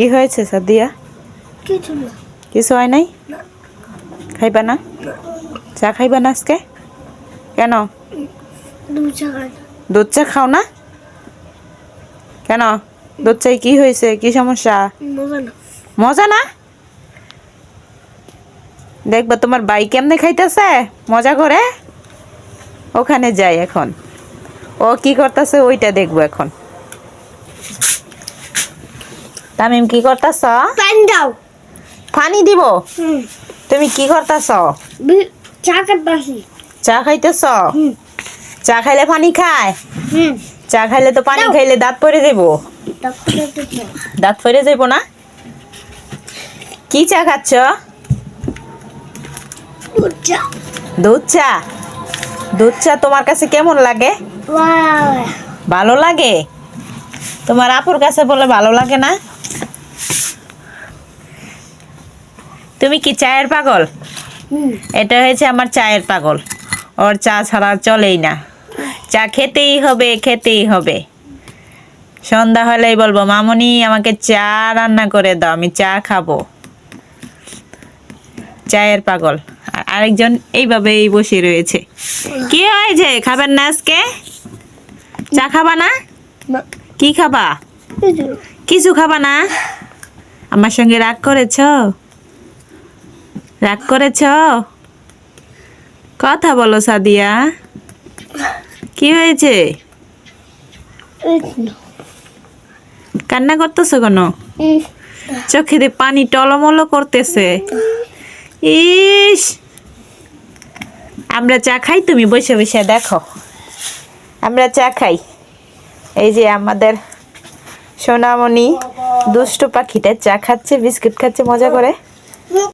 কি হয়েছে সাদিয়া? কিছু না। কিছু হয় নাই? খাইবা না? চা খাইবা না আজকে? কেন? দুধ চা খাও না? কেন? দুধ চাই কি হয়েছে? কি সমস্যা? মজা না। মজা না? দেখবা তোমার বাই কেমনে খাইতেছে? মজা করে? ওখানে যাই এখন। ও কি করতেছে ওইটা দেখব এখন। তামিম কি করতেছ? পানি দাও। পানি দিব? তুমি কি করতেছ? চা কাটবাসি চা খাইতেছ? চা খাইলে পানি খায়? চা খাইলে তো পানি খাইলে দাঁত পড়ে যাব। দাঁত পড়ে যাব না? কি চা খাচ্ছ? দুধ চা। দুধ চা? দুধ চা তোমার কাছে কেমন লাগে? ভালো লাগে? তোমার আপুর কাছে বলে ভালো লাগে না? তুমি কি চায়ের পাগল? এটা হয়েছে আমার চায়ের পাগল। ওর চা ছাড়া চলেই না। চা খেতেই হবে খেতেই হবে। সন্ধ্যা হলেই বলব মামনি আমাকে চা রান্না করে দাও আমি চা খাব। চায়ের পাগল। আর আরেকজন এইভাবেই বসে রয়েছে। কি হয়েছে? খাবেন না আজকে? চা খাবা না? কি খাবা? কিছু খাবা না? আমার সঙ্গে রাগ করেছ? রাগ করেছ? কথা বলো সাদিয়া। কি হয়েছে? কান্না করতেছো কেন? চোখে দিয়ে পানি টলমলো করতেছে। ইস! আমরা চা খাই তুমি বসে বসে দেখো। আমরা চা খাই। এই যে আমাদের সোনামণি দুষ্ট পাখিটা চা খাচ্ছে বিস্কুট খাচ্ছে মজা করে।